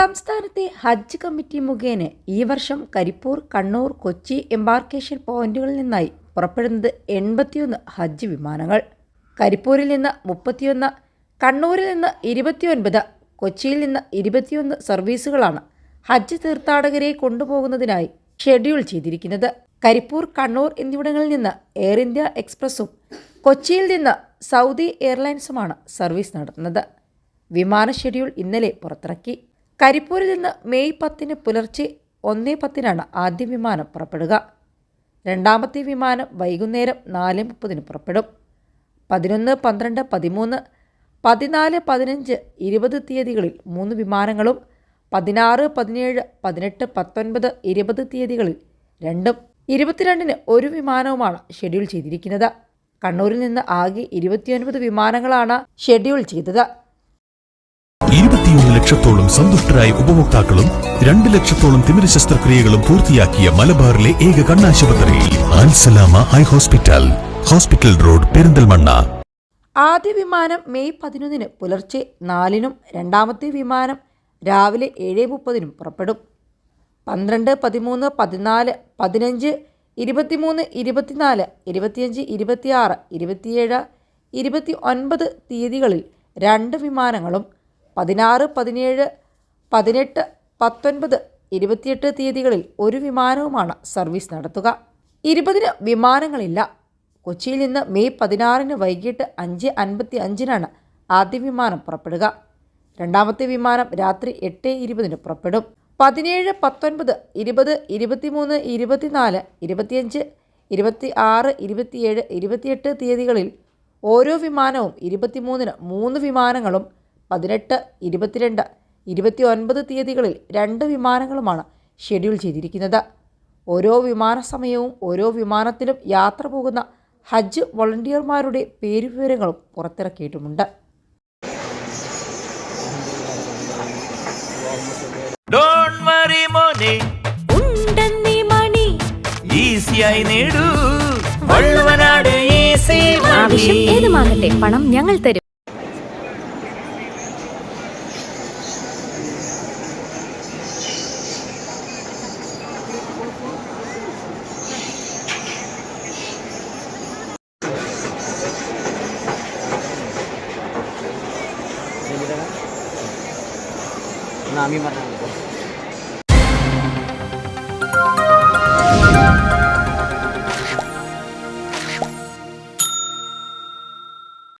സംസ്ഥാനത്തെ ഹജ്ജ് കമ്മിറ്റി മുഖേന ഈ വർഷം കരിപ്പൂർ കണ്ണൂർ കൊച്ചി എംബാർക്കേഷൻ പോയിന്റുകളിൽ നിന്നായി പുറപ്പെടുന്നത് എൺപത്തിയൊന്ന് ഹജ്ജ് വിമാനങ്ങൾ. കരിപ്പൂരിൽ നിന്ന് മുപ്പത്തിയൊന്ന് കണ്ണൂരിൽ നിന്ന് ഇരുപത്തിയൊൻപത് കൊച്ചിയിൽ നിന്ന് ഇരുപത്തിയൊന്ന് സർവീസുകളാണ് ഹജ്ജ് തീർത്ഥാടകരെ കൊണ്ടുപോകുന്നതിനായി ഷെഡ്യൂൾ ചെയ്തിരിക്കുന്നത്. കരിപ്പൂർ കണ്ണൂർ എന്നിവിടങ്ങളിൽ നിന്ന് എയർ ഇന്ത്യ എക്സ്പ്രസും കൊച്ചിയിൽ നിന്ന് സൗദി എയർലൈൻസുമാണ് സർവീസ് നടത്തുന്നത്. വിമാന ഷെഡ്യൂൾ ഇന്നലെ പുറത്തിറക്കി. കരിപ്പൂരിൽ നിന്ന് മെയ് പത്തിന് പുലർച്ചെ ഒന്നേ പത്തിനാണ് ആദ്യ വിമാനം പുറപ്പെടുക. രണ്ടാമത്തെ വിമാനം വൈകുന്നേരം നാല് മുപ്പതിന് പുറപ്പെടും. പതിനൊന്ന് പന്ത്രണ്ട് പതിമൂന്ന് പതിനാല് പതിനഞ്ച് ഇരുപത് തീയതികളിൽ മൂന്ന് വിമാനങ്ങളും പതിനാറ് പതിനേഴ് പതിനെട്ട് പത്തൊൻപത് ഇരുപത് തീയതികളിൽ രണ്ടും. ഇരുപത്തിരണ്ടിന് ഒരു വിമാനവുമാണ് ഷെഡ്യൂൾ ചെയ്തിരിക്കുന്നത്. കണ്ണൂരിൽ നിന്ന് ആകെ ഇരുപത്തിയൊൻപത് വിമാനങ്ങളാണ് ഷെഡ്യൂൾ ചെയ്തത്. ലക്ഷത്തോളം സന്തുഷ്ടരായ ഉപഭോക്താക്കളും രണ്ട് ലക്ഷത്തോളം തിമിര ശസ്ത്രക്രിയകളും പൂർത്തിയാക്കിയ മലബാറിലെ ഏക കണ്ണാശുപത്രി Ansalama eye hospital hospital road Perinthalmanna. ആദ്യ വിമാനം മെയ് പതിനൊന്നിന് പുലർച്ചെ നാലിനും രണ്ടാമത്തെ വിമാനം രാവിലെ ഏഴ് മുപ്പതിനും പുറപ്പെടും. പന്ത്രണ്ട് പതിമൂന്ന് പതിനാല് പതിനഞ്ച് ഇരുപത്തിമൂന്ന് ഇരുപത്തിനാല് ഇരുപത്തിയഞ്ച് ഇരുപത്തിയാറ് ഇരുപത്തിയേഴ് ഇരുപത്തി ഒൻപത് തീയതികളിൽ രണ്ട് വിമാനങ്ങളും പതിനാറ് പതിനേഴ് പതിനെട്ട് പത്തൊൻപത് ഇരുപത്തിയെട്ട് തീയതികളിൽ ഒരു വിമാനവുമാണ് സർവീസ് നടത്തുക. ഇരുപതിന് വിമാനങ്ങളില്ല. കൊച്ചിയിൽ നിന്ന് മെയ് പതിനാറിന് വൈകിട്ട് അഞ്ച് അൻപത്തി അഞ്ചിനാണ് ആദ്യ വിമാനം പുറപ്പെടുക. രണ്ടാമത്തെ വിമാനം രാത്രി എട്ട് ഇരുപതിന് പുറപ്പെടും. പതിനേഴ് പത്തൊൻപത് ഇരുപത് ഇരുപത്തിമൂന്ന് ഇരുപത്തിനാല് ഇരുപത്തിയഞ്ച് ഇരുപത്തി ആറ് ഇരുപത്തിയേഴ് ഇരുപത്തിയെട്ട് തീയതികളിൽ ഓരോ വിമാനവും ഇരുപത്തിമൂന്നിന് മൂന്ന് വിമാനങ്ങളും പതിനെട്ട് ഇരുപത്തിരണ്ട് ഇരുപത്തി ഒൻപത് തീയതികളിൽ രണ്ട് വിമാനങ്ങളുമാണ് ഷെഡ്യൂൾ ചെയ്തിരിക്കുന്നത്. ഓരോ വിമാന സമയവും ഓരോ വിമാനത്തിലും യാത്ര പോകുന്ന ഹജ്ജ് വോളണ്ടിയർമാരുടെ പേരുവിവരങ്ങളും പുറത്തിറക്കിയിട്ടുമുണ്ട്. ഡോണ്ട് വറി മോനെ. ഉണ്ടെന്നീ മണി. ഈസിയായി നേടൂ. വള്ളുവനാട് ഈസി ആവശ്യം ഏതുമാകട്ടെ പണം ഞങ്ങൾ തരും. Namin marunong